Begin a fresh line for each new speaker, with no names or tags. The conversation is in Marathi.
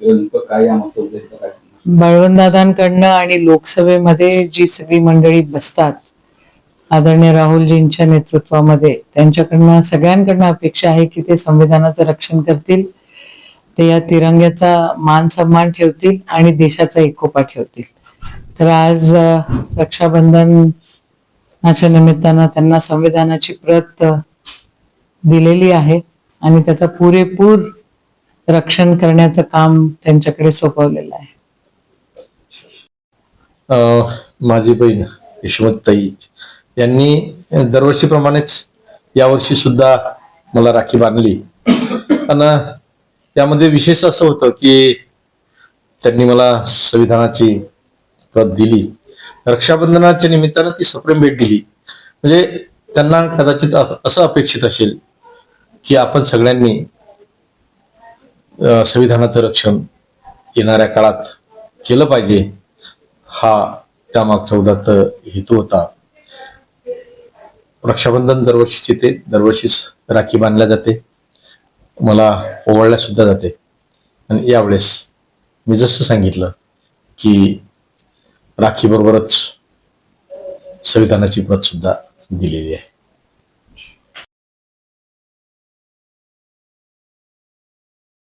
किंवा नेमकं काय यामागचं उद्देश काय सांगणार?
बळवंतदादांकडनं आणि लोकसभेमध्ये जी सगळी मंडळी बसतात आदरणीय राहुलजींच्या नेतृत्वामध्ये त्यांच्याकडनं सगळ्यांकडनं अपेक्षा आहे की ते संविधानाचं रक्षण करतील ते या तिरंग्याचा मान सन्मान ठेवतील आणि देशाचा एकोपा ठेवतील तर आज अ, रक्षाबंधनाच्या निमित्तानं त्यांना संविधानाची प्रत दिलेली आहे आणि त्याचा पुरेपूर रक्षण करण्याचं काम त्यांच्याकडे सोपवलेलं आहे.
अं, माझी बहीण यशवंतताई यांनी दरवर्षीप्रमाणेच यावर्षी सुद्धा मला राखी बांधली. आणि यामध्ये विशेष असं होतं की त्यांनी मला संविधानाची प्रत दिली. रक्षाबंधनाच्या निमित्तानं ती सप्रेम भेट दिली. म्हणजे त्यांना कदाचित असं अपेक्षित असेल की आपण सगळ्यांनी संविधानाचं रक्षण येणाऱ्या काळात केलं पाहिजे हा त्यामागचा उदात्त हेतू होता. रक्षाबंधन दरवर्षीच येते दरवर्षीच राखी बांधल्या जाते मला ओवाळल्या सुद्धा जाते. आणि यावेळेस मी जसं सांगितलं की राखी बरोबरच संविधानाची प्रत सुद्धा दिलेली आहे.